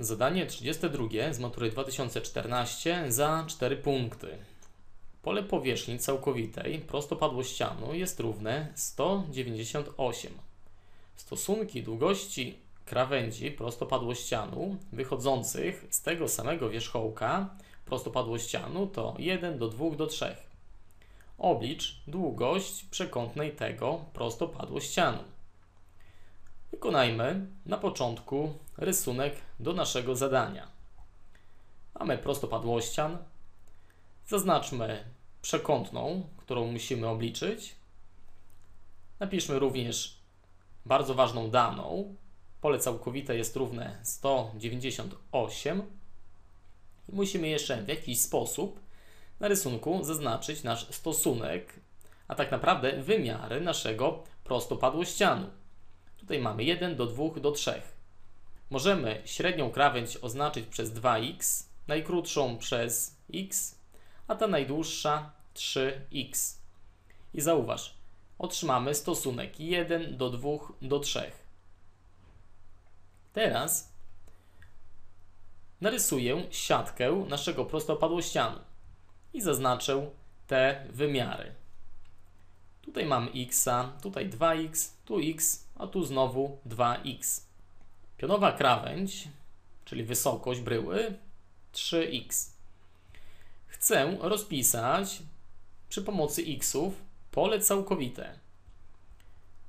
Zadanie 32 z matury 2014 za 4 punkty. Pole powierzchni całkowitej prostopadłościanu jest równe 198. Stosunki długości krawędzi prostopadłościanu wychodzących z tego samego wierzchołka prostopadłościanu to 1 do 2 do 3. Oblicz długość przekątnej tego prostopadłościanu. Wykonajmy na początku rysunek do naszego zadania. Mamy prostopadłościan. Zaznaczmy przekątną, którą musimy obliczyć. Napiszmy również bardzo ważną daną. Pole całkowite jest równe 198. I musimy jeszcze w jakiś sposób na rysunku zaznaczyć nasz stosunek, a tak naprawdę wymiary naszego prostopadłościanu. Tutaj mamy 1 do 2 do 3. Możemy średnią krawędź oznaczyć przez 2x, najkrótszą przez x, a ta najdłuższa 3x. I zauważ, otrzymamy stosunek 1 do 2 do 3. Teraz narysuję siatkę naszego prostopadłościanu i zaznaczę te wymiary. Tutaj mam x, tutaj 2x, tu x, a tu znowu 2x. Pionowa krawędź, czyli wysokość bryły 3x. Chcę rozpisać przy pomocy xów pole całkowite.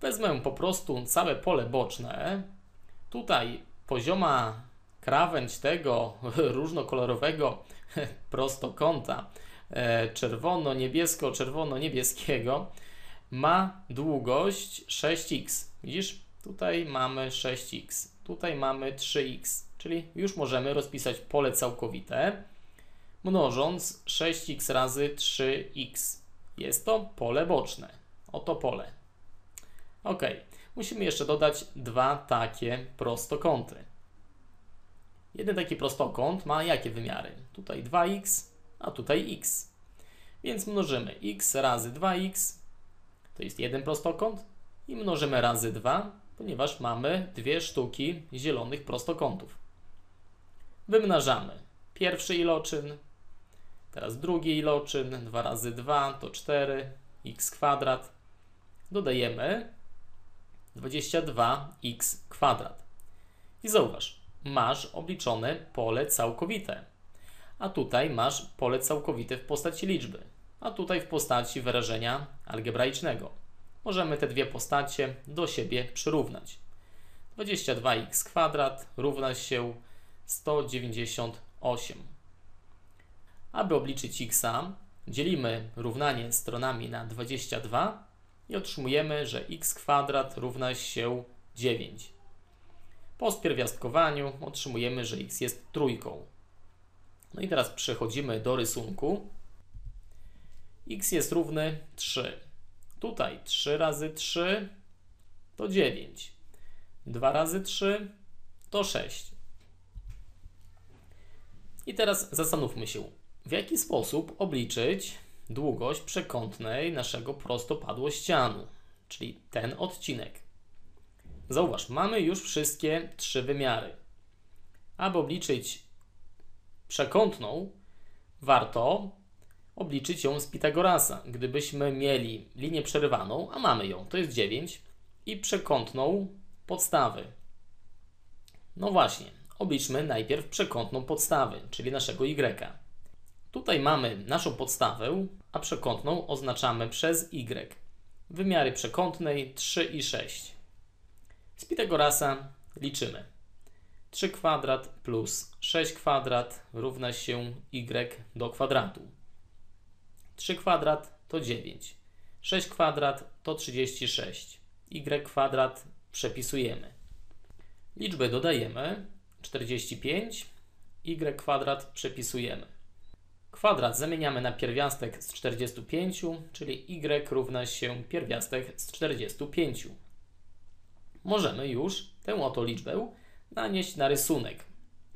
Wezmę po prostu całe pole boczne. Tutaj pozioma krawędź tego różnokolorowego prostokąta e, czerwono-niebiesko-czerwono-niebieskiego ma długość 6x. Widzisz? Tutaj mamy 6x, tutaj mamy 3x, czyli już możemy rozpisać pole całkowite, mnożąc 6x razy 3x. Jest to pole boczne. Oto pole. Ok, musimy jeszcze dodać dwa takie prostokąty. Jeden taki prostokąt ma jakie wymiary? Tutaj 2x, a tutaj x. Więc mnożymy x razy 2x, to jest jeden prostokąt, i mnożymy razy 2, ponieważ mamy dwie sztuki zielonych prostokątów. Wymnażamy pierwszy iloczyn, teraz drugi iloczyn, 2 razy 2 to 4, x kwadrat. Dodajemy 22x kwadrat. I zauważ, masz obliczone pole całkowite. A tutaj masz pole całkowite w postaci liczby, a tutaj w postaci wyrażenia algebraicznego. Możemy te dwie postacie do siebie przyrównać. 22x kwadrat równa się 198. Aby obliczyć x, dzielimy równanie stronami na 22 i otrzymujemy, że x kwadrat równa się 9. Po spierwiastkowaniu otrzymujemy, że x jest trójką. No i teraz przechodzimy do rysunku. X jest równy 3. Tutaj 3 razy 3 to 9. 2 razy 3 to 6. I teraz zastanówmy się, w jaki sposób obliczyć długość przekątnej naszego prostopadłościanu, czyli ten odcinek. Zauważ, mamy już wszystkie trzy wymiary. Aby obliczyć przekątną, warto obliczyć ją z Pitagorasa. Gdybyśmy mieli linię przerywaną, a mamy ją, to jest 9, i przekątną podstawy. No właśnie, obliczmy najpierw przekątną podstawy, czyli naszego y. Tutaj mamy naszą podstawę, a przekątną oznaczamy przez y. Wymiary przekątnej 3 i 6. Z Pitagorasa liczymy. 3 kwadrat plus 6 kwadrat równa się y do kwadratu. 3 kwadrat to 9. 6 kwadrat to 36. y kwadrat przepisujemy. Liczbę dodajemy 45. y kwadrat przepisujemy. Kwadrat zamieniamy na pierwiastek z 45, czyli y równa się pierwiastek z 45. Możemy już tę oto liczbę nanieść na rysunek.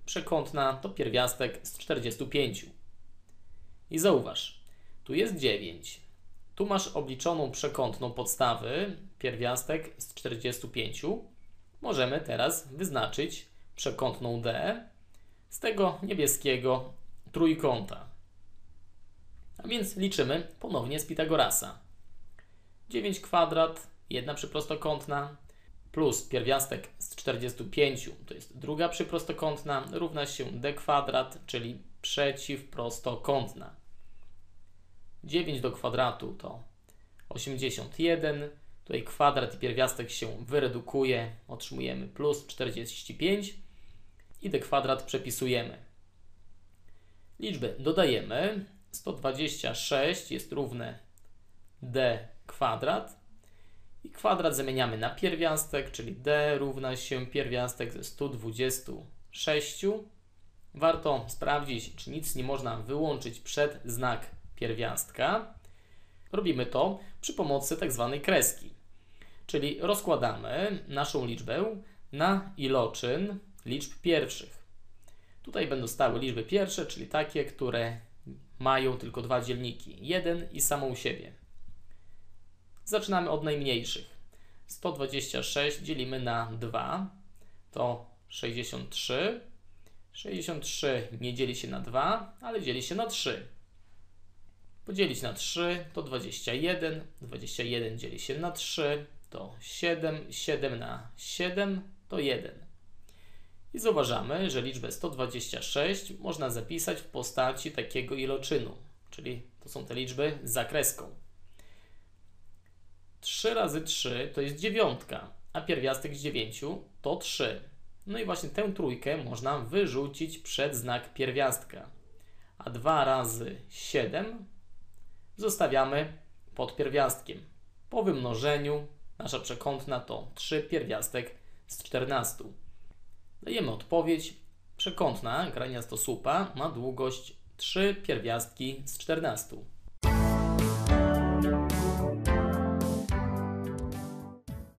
Przekątna to pierwiastek z 45. I zauważ, tu jest 9. Tu masz obliczoną przekątną podstawy, pierwiastek z 45. Możemy teraz wyznaczyć przekątną D z tego niebieskiego trójkąta. A więc liczymy ponownie z Pitagorasa. 9 kwadrat, jedna przyprostokątna, plus pierwiastek z 45, to jest druga przyprostokątna, równa się d kwadrat, czyli przeciwprostokątna. 9 do kwadratu to 81, tutaj kwadrat i pierwiastek się wyredukuje, otrzymujemy plus 45 i d kwadrat przepisujemy. Liczby dodajemy, 126 jest równe d kwadrat i kwadrat zamieniamy na pierwiastek, czyli d równa się pierwiastek ze 126. Warto sprawdzić, czy nic nie można wyłączyć przed znak pierwiastka. Robimy to przy pomocy tak zwanej kreski, czyli rozkładamy naszą liczbę na iloczyn liczb pierwszych. Tutaj będą stały liczby pierwsze, czyli takie, które mają tylko dwa dzielniki, 1 i samą siebie. Zaczynamy od najmniejszych. 126 dzielimy na 2, to 63. 63 nie dzieli się na 2, ale dzieli się na 3. Podzielić na 3 to 21, 21 dzieli się na 3 to 7, 7 na 7 to 1. I zauważamy, że liczbę 126 można zapisać w postaci takiego iloczynu, czyli to są te liczby z zakreską. 3 razy 3 to jest dziewiątka, a pierwiastek z 9 to 3. No i właśnie tę trójkę można wyrzucić przed znak pierwiastka. A 2 razy 7 zostawiamy pod pierwiastkiem. Po wymnożeniu nasza przekątna to 3 pierwiastek z 14. Dajemy odpowiedź. Przekątna grania stosupa ma długość 3 pierwiastki z 14.